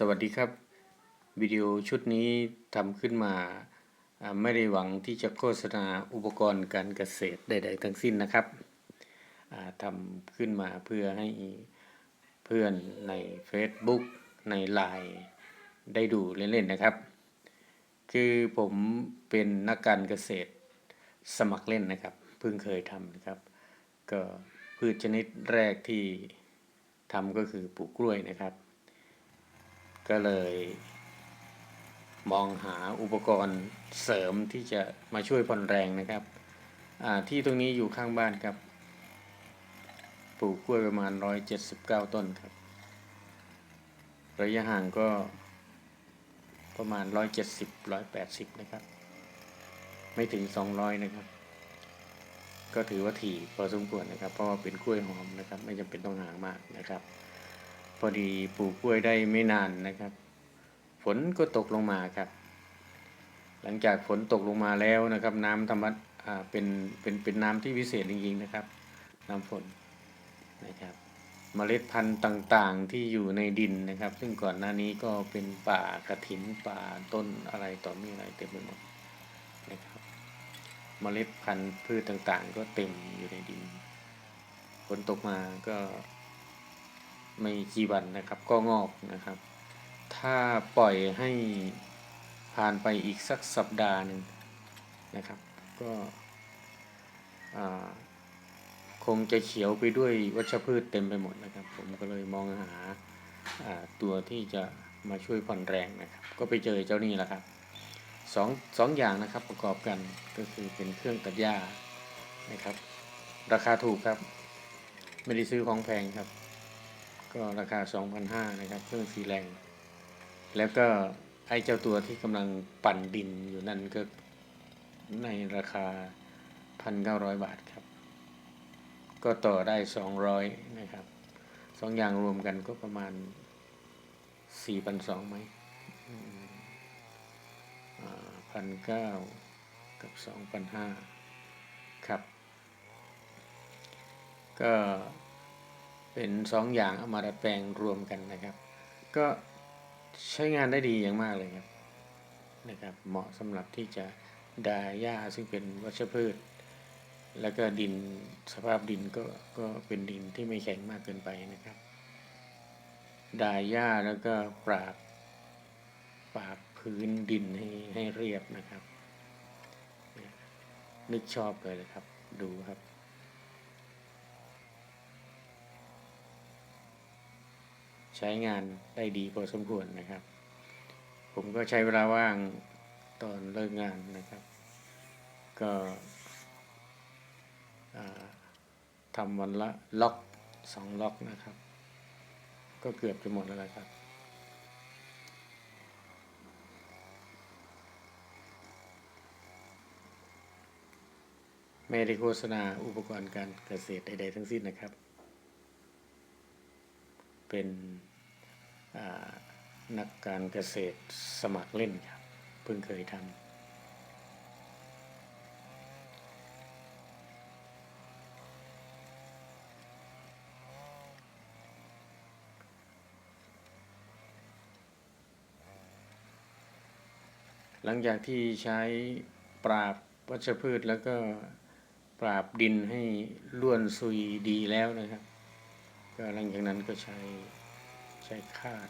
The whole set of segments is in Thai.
สวัสดีครับ วิดีโอชุดนี้ทำขึ้นมาไม่ได้หวังที่จะโฆษณาอุปกรณ์การเกษตรใด ๆ ทั้งสิ้นนะครับทำขึ้นมาเพื่อให้เพื่อนใน Facebook ใน Line ได้ดูเล่น ๆ นะครับ คือผมเป็นนักการเกษตรสมัครเล่นนะครับ เพิ่งเคยทำนะครับ ก็พืชชนิดแรกที่ทำก็คือปลูกกล้วยนะครับ ก็เลยมองหาอุปกรณ์เสริมที่จะมาช่วยผ่อนแรงนะครับ ที่ตรงนี้อยู่ข้างบ้านครับ ปลูกกล้วยประมาณ 179 ต้นครับ ระยะห่างก็ประมาณ 170 180 นะครับ ไม่ถึง 200 นะครับ ก็ถือว่าถี่พอสมควรนะครับ เพราะว่าเป็นกล้วยหอมนะครับ ไม่จำเป็นต้องห่างมากนะครับ พอดีปลูกกล้วยได้ไม่นานนะครับ ฝนก็ตกลงมาครับ หลังจากฝนตกลงมาแล้วนะครับ น้ำธรรมะเป็นเป็นเป็นน้ำที่วิเศษจริงๆนะครับ น้ำฝนนะครับเมล็ดพันธุ์ต่างๆที่อยู่ในดินนะครับ ซึ่งก่อนหน้านี้ก็เป็นป่ากระถินป่าต้นอะไรต่อมีอะไรเต็มไปหมดนะครับเมล็ดพันธุ์พืชต่างๆ ก็เต็มอยู่ในดินฝนตกมาก็ ไม่กี่วันนะครับก็งอกนะครับ ถ้าปล่อยให้ผ่านไปอีกสักสัปดาห์หนึ่งนะครับ ก็คงจะเขียวไปด้วยวัชพืชเต็มไปหมดนะครับ ผมก็เลยมองหาาตัวที่จะมาช่วยผ่อนแรงนะครับ ก็ไปเจอเจ้านี่แหละครับสองสองอย่างนะครับประกอบกันก็คือเป็นเครื่องตัดหญ้านะครับ ราคาถูกครับ ไม่ได้ซื้อของแพงครับ ก็ราคา 2,500นะครับ เครื่องสีแรง แล้วก็ไอ้เจ้าตัวที่กำลังปั่นดินอยู่นั่นก็ในราคา 1,900 บาทครับ ก็ต่อได้ 200 นะครับสองอย่างรวมกันก็ประมาณ 4,200ไหมพันเก้ากับ 2,500 ครับ ก็ เป็นสองอย่างเอามาดัดแปลงรวมกันนะครับ ก็ใช้งานได้ดีอย่างมากเลยครับนะครับ เหมาะสำหรับที่จะดาหญ้าซึ่งเป็นวัชพืช แล้วก็ดินสภาพดินก็ก็เป็นดินที่ไม่แข็งมากเกินไปนะครับดาหญ้าแล้วก็ปราบปราบพื้นดินให้ให้เรียบนะครับ นึกชอบเลยนะครับ ดูครับ ใช้งานได้ดีพอสมควรนะครับ ผมก็ใช้เวลาว่างตอนเลิกงานนะครับ ก็ทำวันละล็อกสองล็อกนะครับ ก็เกือบจะหมดแล้วละครับไม่ได้โฆษณาอุปกรณ์การเกษตรใดๆทั้งสิ้นนะครับ เป็นนักการเกษตรสมัครเล่นครับ เพิ่งเคยทำหลังจากที่ใช้ปราบวัชพืชแล้วก็ปราบดินให้ล้วนซุยดีแล้วนะครับ ก็หลังจากนั้นก็ใช้ใช้คาด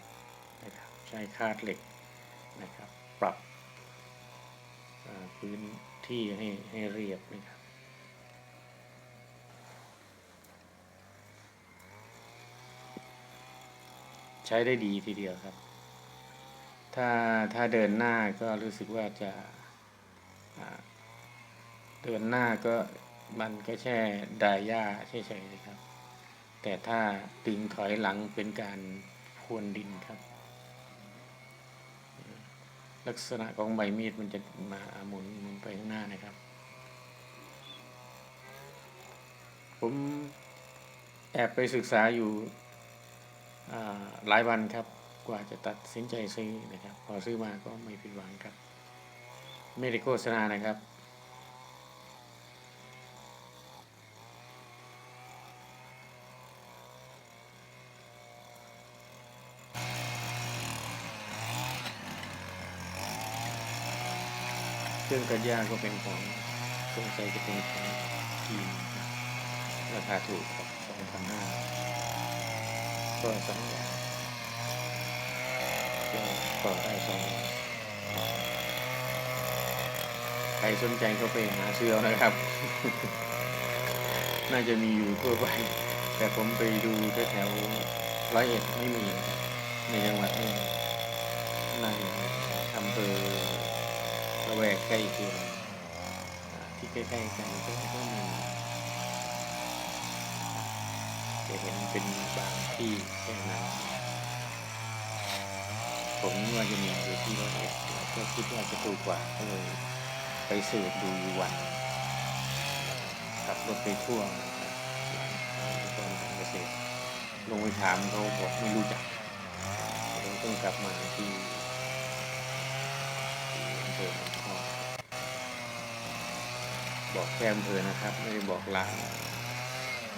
นะครับใช้คาดเหล็กนะครับ ปรับพื้นที่ให้ให้เรียบนะครับใช้ได้ดีทีเดียวครับ ถ้าถ้าเดินหน้าก็รู้สึกว่าจะเดินหน้าก็มันก็แค่ดายาเฉยๆครับ แต่ถ้าตึงถอยหลังเป็นการพรวนดินครับ ลักษณะของใบมีดมันจะมาหมุนหมุนไปข้างหน้านะครับ ผมแอบไปศึกษาอยู่หลายวันครับ กว่าจะตัดสินใจซื้อนะครับ พอซื้อมาก็ไม่ผิดหวังครับ ไม่ได้โฆษณานะครับ เครื่องตัดหญ้าก็เป็นของสงสัยจะเป็นของจีนราคาถูกครับสองพันห้าก็สองอย่างก็ต่อได้สององใครสนใจก็ไปหาซื้อเอานะครับ น่าจะมีอยู่ทั่วไป แต่ผมไปดูแถวร้อยเอ็ดไม่มีในจังหวัดไม่มีในอำเภอ ระแวกใกล้เคีที่ใกล้ๆกันก็ก็มีจะเห็นเป็นบางที่แค่นั้นผมว่าจะมีอยู่ที่ร้อยเอ็ดก็คิดว่าจะถูกกว่าก็เลย ไปสืบดูวันขับรถไปทั่วนะครับร้นการเกษตรลงไปถามเขาบอกไม่รู้จักเราต้องกลับมาที่อำเภอหนองพอก บอกแค่อำเภอนะครับ ไม่ได้บอกร้าน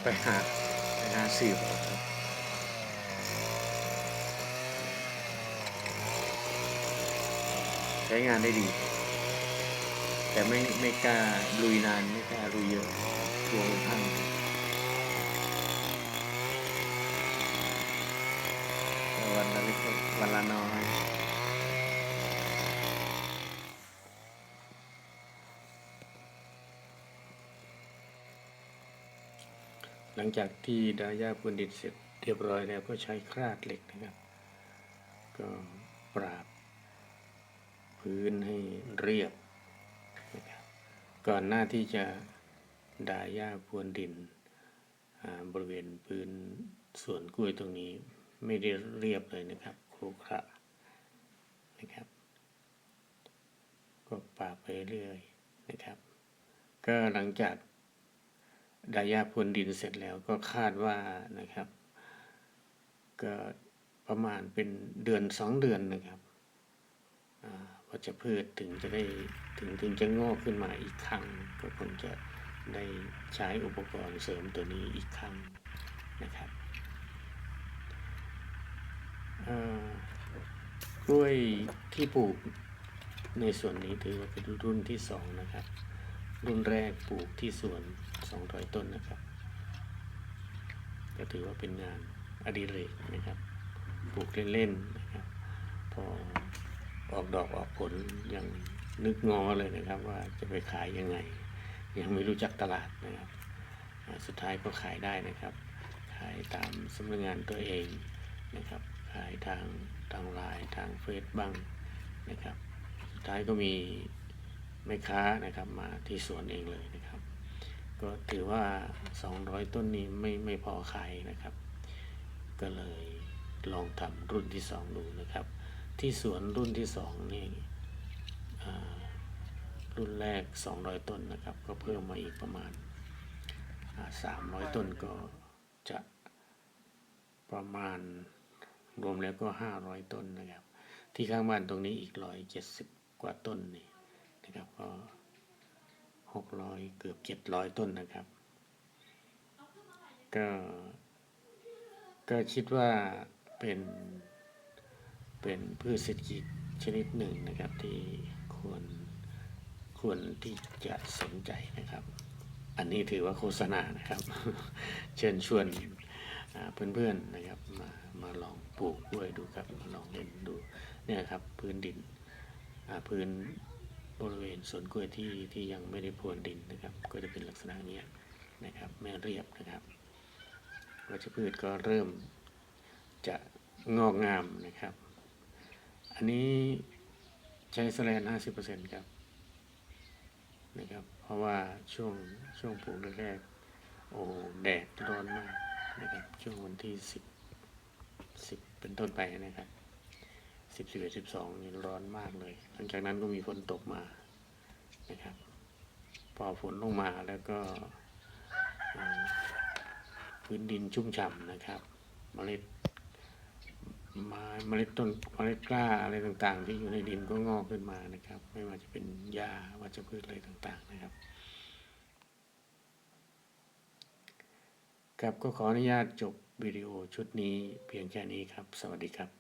ไปหาไปหาสืบเอาครับใช้งานได้ดี แต่ไม่ไม่กล้าลุยนานไม่กล้าลุยเยอะกลัวมันพังวันละเล็กวันละน้อย หลังจากที่ดาย่าปูนดินเสร็จเรียบร้อยแล้วก็ใช้คราดเหล็กนะครับ ก็ปราบ พื้นให้เรียบนะครับก่อนหน้าที่จะดาหญ้าพวนดินอ่าบริเวณพื้นสวนกล้วยตรงนี้ไม่ได้เรียบเลยนะครับครุขระนะครับ ก็ปาบไปเรื่อยนะครับ ก็หลังจาก ดาหญ้าพรวนดินเสร็จแล้วก็คาดว่านะครับ ก็ประมาณเป็นเดือนสองเดือนนะครับอ่าวัชพืชถึงจะได้ถึงถึงจะงอกขึ้นมาอีกครั้ง ก็คงจะได้ใช้อุปกรณ์เสริมตัวนี้อีกครั้งนะครับอ่อกล้วยที่ปลูกในส่วนนี้ถือว่าเป็นรุ่นที่สองนะครับ รุ่นแรกปลูกที่สวน 200ต้นนะครับก็ถือว่าเป็นงานอดิเรกนะครับ ปลูกเล่นๆนะครับ พอออกดอกออกผลยังนึกงอเลยนะครับ ว่าจะไปขายยังไง ยังไม่รู้จักตลาดนะครับ สุดท้ายก็ขายได้นะครับ ขายตามสำนักงานตัวเองนะครับ ขายทางทางไลน์ทางเฟซบ้างนะครับ สุดท้ายก็มีแม่ค้านะครับมาที่สวนเองเลยนะครับ ก็ถือว่า 200 ต้นนี้ไม่ไม่พอขายนะครับ ก็เลยลองทำรุ่นที่สองดูนะครับ ที่สวนรุ่นที่สองนี่รุ่นแรก 200 ต้นนะครับ ก็เพิ่มมาอีกประมาณ 300 ต้นก็จะประมาณรวมแล้วก็ 500 ต้นนะครับ ที่ข้างบ้านตรงนี้อีก 170 กว่าต้นนี่นะครับก็ 600เกือบ700ต้นนะครับ ก็ ก็คิดว่าเป็น เป็นพืชเศรษฐกิจชนิดหนึ่งนะครับที่ควรควรที่จะสนใจนะครับ อันนี้ถือว่าโฆษณานะครับ เชิญชวนเพื่อนๆนะครับมามาลองปลูกกล้วยดูครับมาลองเล่นดูเนี่ยครับพื้นดินพื้น บริเวณสวนกล้วยที่ที่ยังไม่ได้พรวนดินนะครับ ก็จะเป็นลักษณะนี้นะครับไม่เรียบนะครับวัชพืชก็เริ่มจะงอกงามนะครับ อันนี้ใช้สแลน 50%ครับนะครับ เพราะว่าช่วงช่วงปลูกแรกๆโอ้แดดร้อนมากนะครับ ช่วงวันที่ 10 10 เป็นต้นไปนะครับ 10 11 12นี่ร้อนมากเลย หลังจากนั้นก็มีฝนตกมานะครับ พอฝนลงมาแล้วก็พื้นดินชุ่มฉ่ำนะครับเมล็ดไม้เมล็ดต้นเมล็ดกล้าอะไรต่างๆ ที่อยู่ในดินก็งอกขึ้นมานะครับ ไม่ว่าจะเป็นหญ้าวัชพืชอะไรต่างๆนะครับครับก็ขออนุญาตจบวิดีโอชุดนี้เพียงแค่นี้ครับ สวัสดีครับ